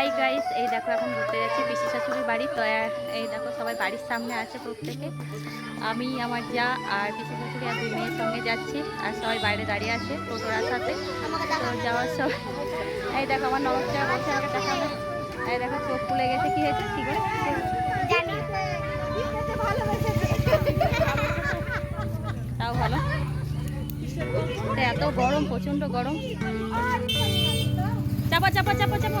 Hi guys এই দেখো এখন ঘুরতে যাচ্ছি পিসি শাশুড়ির বাড়ি। তো এই দেখো সবাই বাড়ির সামনে আছে প্রত্যেকে। আমি আমার যা আর পিসি শাশুড়ি আর দুই মেয়ের সঙ্গে যাচ্ছি আর সবাই বাইরে দাঁড়িয়ে আছে টোটোরার সাথে। তো যাওয়ার সময় এই দেখো আমার নবচা বলছে আমাকে দেখাবে এই দেখো চোখ খুলে গেছে কি হয়েছে? কি করে? তাও ভালো। এত গরম প্রচণ্ড গরম। চাপা চাপা চাপা চাপা।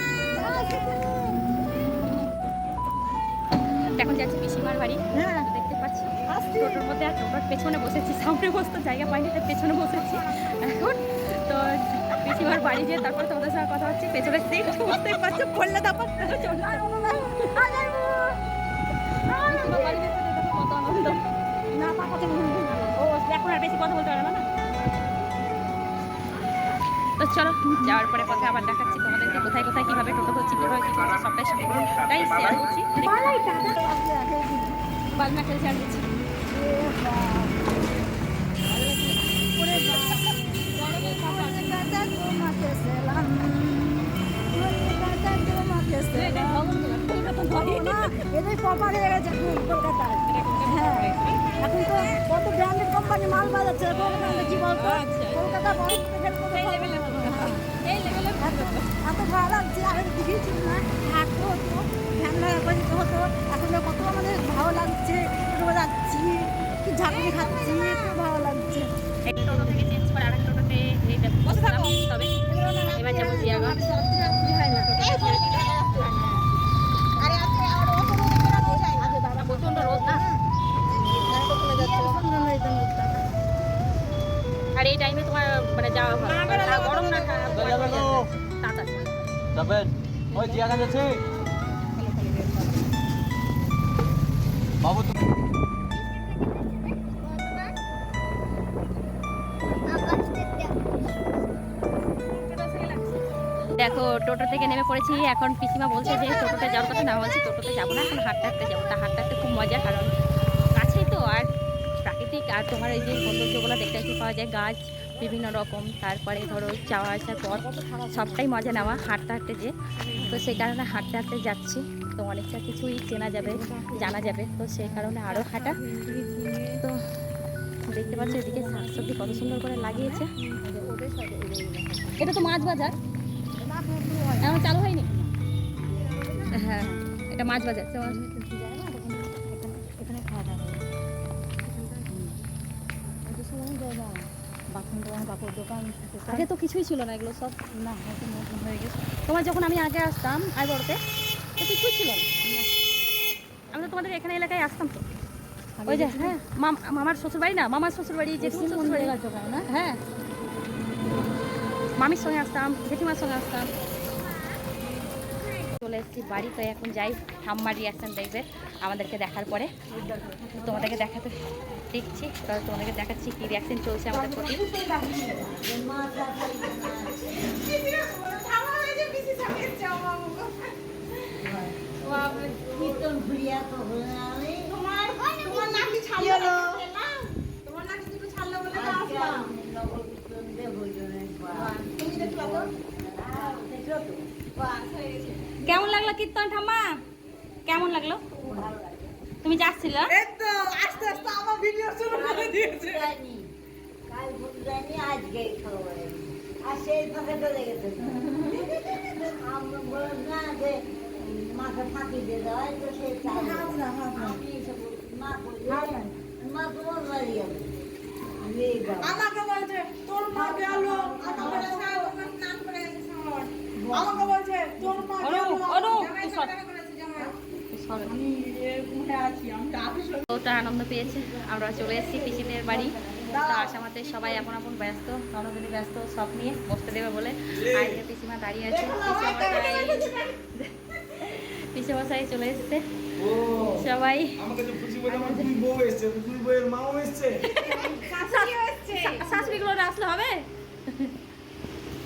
এখন যাচ্ছি পিসিমার বাড়ি। দেখতে পাচ্ছি টোটোর মধ্যে আর টোটোর পেছনে বসেছি সামনে বসতে জায়গা পাইনি তাই পেছনে বসেছি এখন। তো পিসিমার বাড়ি যেয়ে তারপর তোমাদের সঙ্গে কথা হচ্ছে পেছনে সিট বুঝতেই পারছ পড়লে তারপর কত আনন্দ। ও এখন আর বেশি কথা বলতে পারবে না। তো চলো যাওয়ার পরে কথা আবার দেখাচ্ছি তোমাদেরকে কোথায় কোথায় কীভাবে টোটো হচ্ছে কীভাবে কি করছে সবটাই সবটাই শেয়ার করছি খেলে শেয়ার করছি। এদের কপাল হয়ে গেছে কলকাতায় হ্যাঁ এখন তো কত ব্র্যান্ডেড কোম্পানি মাল বাজাচ্ছে কলকাতা কি বলতো। কলকাতা বড় এই লেভেলে এত ভালো লাগছে আর দেখেছিল না। হাঁটতে হতো ধ্যান হতো। এখন কত আমাদের ভালো লাগছে যাচ্ছি কি ঝাঁকুনি খাচ্ছি। দেখো, টোটো থেকে নেমে পড়েছি। এখন পিসিমা বলছে যে টোটোতে যাওয়ার কথা, না বলছি টোটোতে যাব না, এখন হাঁটতে হাঁটতে যাব। তা হাঁটতে হাঁটতে খুব মজা, কারণ কাছেই তো, আর প্রাকৃতিক, আর তোমার এই যে সৌন্দর্যগুলো দেখতে পাওয়া যায়, গাছ বিভিন্ন রকম, তারপরে ধরো যাওয়া আসার পর সবটাই মজা নেওয়া, হাঁটতে হাঁটতে যে। তো সেই কারণে হাঁটতে হাঁটতে যাচ্ছি। তো অনেকটা কিছুই চেনা যাবে, জানা যাবে। তো সেই কারণে আরও হাঁটা। তো দেখতে পাচ্ছ এদিকে শাকসবজি কত সুন্দর করে লাগিয়েছে। এটা তো মাছ বাজার। এখন চালু হয়নি? হ্যাঁ এটা মাছ বাজার। মাছ- আগে তো কিছুই ছিল না এগুলো সব। না নতুন হয়ে গেছে। তোমার যখন আমি আগে আসতাম আই বড়তে তো কিছুই ছিল না। আমি তো তোমাদের এখানে এলাকায় আসতাম তো। ওই যে হ্যাঁ মাম- মামার শ্বশুর বাড়ি না মামার শ্বশুর বাড়ি জেঠিমার শ্বশুর বাড়ি না? হ্যাঁ। মামির সঙ্গে আসতাম জেঠিমার সঙ্গে আসতাম। চলে এসেছি বাড়ি তো এখন যাই ঠাম্মার রিয়াকশান দেখবে। আমাদেরকে দেখার পরে তোমাদেরকে দেখাতে দেখছি তো তোমাদেরকে দেখাচ্ছি কি রিয়াকশন চলছে আমাদের প্রতি। কেমন লাগল কীর্তন ঠাম্মা? কেমন লাগল? তুমি যাচ্ছিল? ফাঁকি দিয়ে তো সে আমি এসব মা মা তোমার বাড়ি যাবে আমাকে বলছে তোর মা গেল আমাকে বলছে তোর মা অনু, গেল অনু, জামাই সর। ঝগড়া করেছে জামাই। সরো। আমি এরকম হয়ে আছি আমি তো আপিস ওটা আনন্দ পেয়েছে। আমরা চলে এসেছি পিসিদের বাড়ি। তো আসামাতে সবাই আপন আপন ব্যস্ত ননদিনী ব্যস্ত সব নিয়ে বসতে দেবে বলে। আর পিসিমা দাঁড়িয়ে আছে। পিসে মশাই চলে এসেছে। সবাই শাশুড়িগুলো আসলে হবে?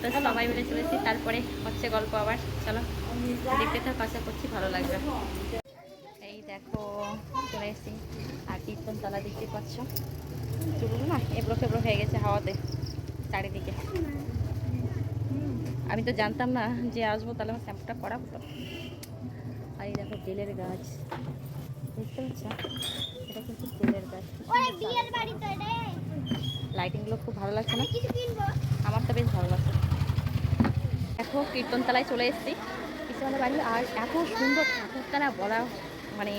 তো সবাই মিলে চলে এসেছি। তারপরে হচ্ছে গল্প আবার। চলো। দেখতে থাক আশা করছি ভালো লাগবে। এসেছি আর কীর্তন তলা দেখতে পাচ্ছ। চুলগুলো না এবড়ো খেবড়ো হয়ে গেছে হাওয়াতে চারিদিকে। আমি তো জানতাম না যে আসব তাহলে আমার শ্যাম্পুটা করা হতো আর এই দেখো বেলের গাছ। দেখতে পাচ্ছ? এটা কিন্তু বেলের গাছ। লাইটিংগুলো খুব ভালো লাগছে না? আমার তো বেশ ভালো লাগছে। দেখো কীর্তনতলায় চলে এসেছি। কীর্তনতলা বাড়ি আর এত সুন্দর ঠাকুরটা না বলা মানে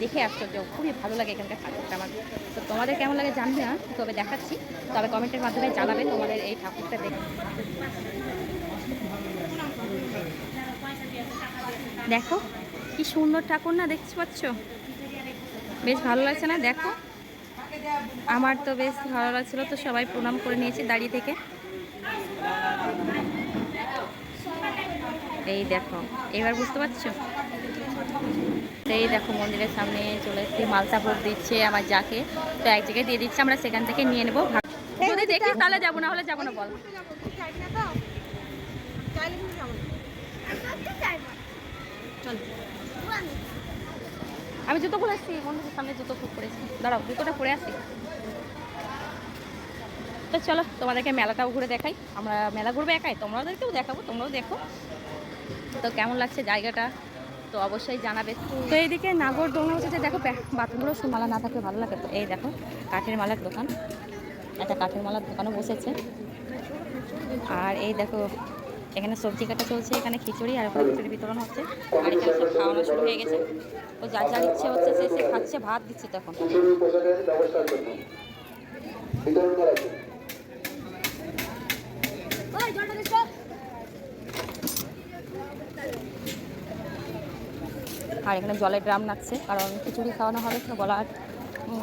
দেখে আশ্চর্য খুবই ভালো লাগে এখানকার ঠাকুরটা আমার। তো তোমাদের কেমন লাগে জানবে না, তবে দেখাচ্ছি। তবে কমেন্টের মাধ্যমে জানাবে তোমাদের এই ঠাকুরটা দেখে। দেখো, কি সুন্দর ঠাকুর না দেখতে পাচ্ছ? বেশ ভালো লাগছে না? দেখো। আমার তো বেশ ভালো লাগছিল তো সবাই প্রণাম করে নিয়েছি দাঁড়িয়ে থেকে। এই দেখো, এবার বুঝতে পারছ? এই দেখো মন্দিরের সামনে চলে এসেছি মালসা ভোগ দিচ্ছে আমার যাকে। তো এক জায়গায় দিয়ে দিচ্ছে আমরা সেখান থেকে নিয়ে নেব। যদি দেখিস তাহলে যাব না হলে যাব না বল। চল। আমি জুতো পরে আসছি মন্দিরের সামনে জুতো খুব পরেছি দাঁড়াও জুতোটা পরে আসি। তো চলো তোমাদেরকে মেলাটাও ঘুরে দেখাই। আমরা মেলা ঘুরবো একাই তোমরাদেরকেও দেখাবো তোমরাও দেখো। তো কেমন লাগছে জায়গাটা? তো অবশ্যই জানাবে। তো এইদিকে নাগর দোলনা হচ্ছে যে দেখো বাথরুমগুলো মালা না থাকলে ভালো লাগে তো। এই দেখো কাঠের মালার দোকান। একটা কাঠের মালার দোকানও বসেছে। আর এই দেখো এখানে সবজি কাটা চলছে এখানে খিচুড়ি আর ওখানে খিচুড়ি বিতরণ হচ্ছে। আর এখানে সব খাওয়ানো শুরু হয়ে গেছে। ও যা যার ইচ্ছে হচ্ছে সে সে খাচ্ছে ভাত দিচ্ছে তখন খিচুড়ি প্রসাদের ব্যবস্থার জন্য বিতরণ করা হচ্ছে ওই জলটা দিছো আর এখানে জলের ড্রাম লাগছে কারণ খিচুড়ি খাওয়ানো হবে তো বলার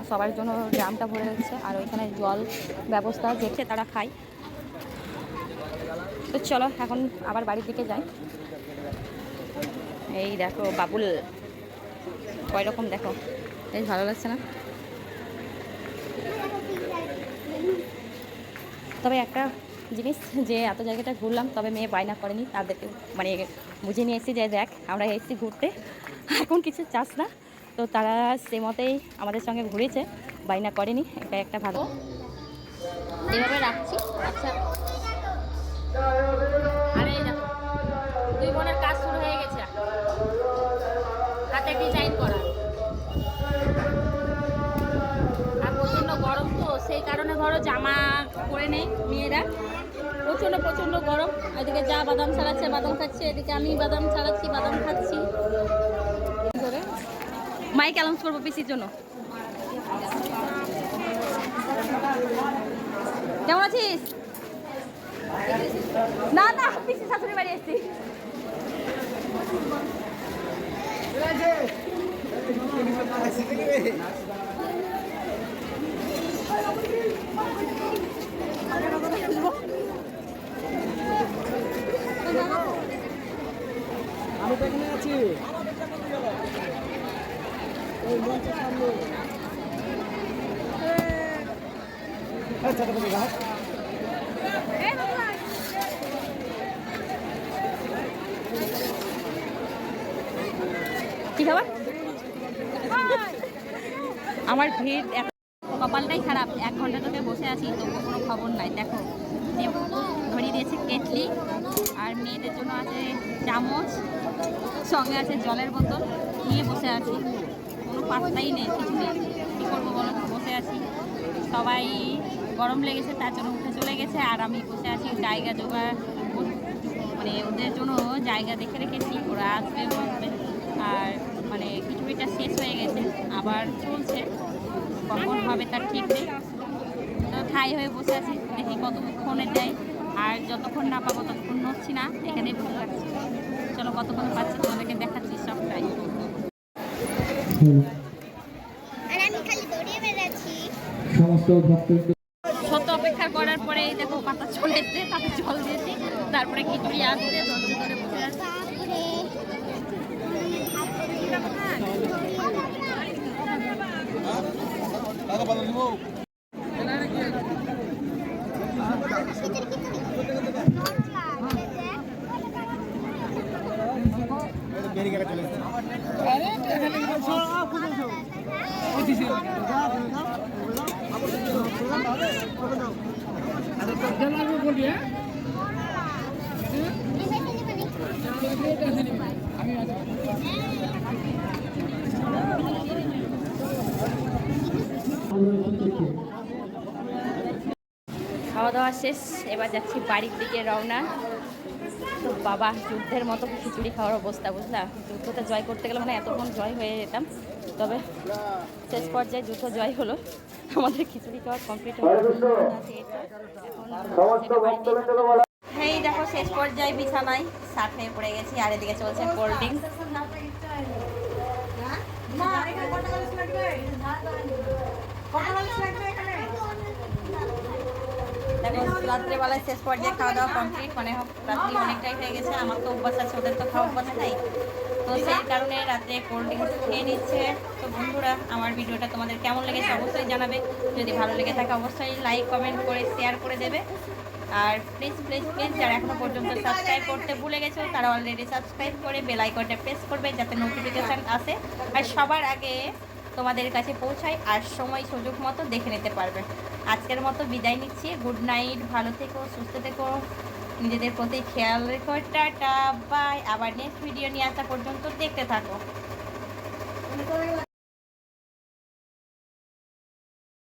সবার জন্য ড্রামটা ভরে রাখছে আর ওইখানে জল ব্যবস্থা যেছে তারা খায়। তো চলো, এখন আবার বাড়ির দিকে যাই। এই দেখো, বাবুল। কয় রকম দেখো। বেশ ভালো লাগছে না? তবে একটা জিনিস, যে এত জায়গাটা ঘুরলাম, তবে মেয়ে বায়না করেনি। তাদেরকে মানে বুঝে নিয়ে এসেছি যে, দেখ, আমরা এসেছি ঘুরতে। এখন কিছু চাষ না। তো তারা সে মতেই আমাদের সঙ্গে ঘুরেছে বাইনা করেনি, এটা একটা ভালো। এভাবে রাখছি। আচ্ছা। আরে দুই কাজ শুরু হয়ে গেছে। করা। আর প্রচণ্ড গরম তো, সেই কারণে ধরো জামা পরে মেয়েরা। প্রচণ্ড প্রচণ্ড গরম। এদিকে যা বাদাম ছাড়াচ্ছে, বাদাম খাচ্ছে। এদিকে আমি বাদাম ছাড়াচ্ছি, বাদাম খাচ্ছি। মাইক অ্যালাউন্স করব পিসির জন্য। কেমন আছিস? না না পিসি শাশুড়ি বাড়ি এসছি এখানে আছি ওই মঞ্চের সামনে আচ্ছা তুমি রাখ কি আমার ভিড় কপালটাই খারাপ। এক ঘণ্টা তোকে বসে আছি তবু কোনো খবর নাই। দেখো ধরিয়ে দিয়েছে কেটলি, আর মেয়েদের জন্য আছে চামচ, সঙ্গে আছে জলের বোতল, নিয়ে বসে আছি। কোনো পাত্তাই নেই, কিছু নেই। কী করব বলো বসে আছি। সবাই গরম লেগেছে, তার জন্য উঠে চলে গেছে, আর আমি বসে আছি জায়গা জোগাড় মানে ওদের জন্য জায়গা দেখে রেখেছি, ওরা আসবে বসবে আর মানে খিচুড়িটা শেষ হয়ে গেছে, আবার চলছে। কখন হবে তার ঠিক নেই। তো ঠাই হয়ে বসে আছি, দেখি কতক্ষণে দেয়। আর যতক্ষণ না পাবো ততক্ষণ নড়ছি না এখানে বসে রাখছি চলো কতক্ষণ পাচ্ছি তোমাদেরকে দেখাচ্ছি সবটাই আর আমি খালি দৌড়িয়ে বেড়াচ্ছি সমস্ত ভক্তবৃন্দ সত্য অপেক্ষা করার পরে দেখো পাতা চলে এসছে, তাতে জল দিয়েছি। তারপরে খিচুড়ি আছি। খাওয়া দাওয়া শেষ এবার যাচ্ছি বাড়ির দিকে রওনা। বাবা যুদ্ধের মতো খিচুড়ি খাওয়ার অবস্থা বুঝলা? যুদ্ধতে জয় করতে গেলে মানে এতক্ষণ জয় হয়ে যেতাম। তবে শেষ পর্যায়ে যুদ্ধ জয় হলো। আমাদের খিচুড়ি খাওয়া কমপ্লিট হলো এই দেখো শেষ পর্যায়ে বিছানায় সাত হয়ে পড়ে গেছি আর এদিকে চলছে কোল্ড ড্রিঙ্কস মা দেখো রাত্রেবেলায় শেষ পর্যায়ে খাওয়া দাওয়া কমপ্লিট মানে রাত্রি অনেকটাই হয়ে গেছে। আমার তো অভ্যাস আছে, ওদের তো খাওয়া অভ্যাস নাই। তো সেই কারণে রাতে কোল্ড ড্রিঙ্কস খেয়ে নিচ্ছে। তো বন্ধুরা, আমার ভিডিওটা তোমাদের কেমন লেগেছে অবশ্যই জানাবে। যদি ভালো লেগে থাকে, অবশ্যই লাইক কমেন্ট করে শেয়ার করে দেবে। আর প্লিজ প্লিজ প্লিজ যারা এখনও পর্যন্ত সাবস্ক্রাইব করতে ভুলে গেছো, তারা অলরেডি সাবস্ক্রাইব করে বেল আইকনটা প্রেস করবে, যাতে নোটিফিকেশান আসে। আর সবার আগে তোমাদের কাছে পৌঁছায় আর সময় সুযোগ মতো দেখে নিতে পারবে। আজকের মতো বিদায় নিচ্ছি। গুড নাইট, ভালো থেকো, সুস্থ থেকো। নিজেদের প্রতি খেয়াল রেখো। Tata, bye. আবার নেক্সট ভিডিও নিয়ে আসা পর্যন্ত দেখতে থাকো।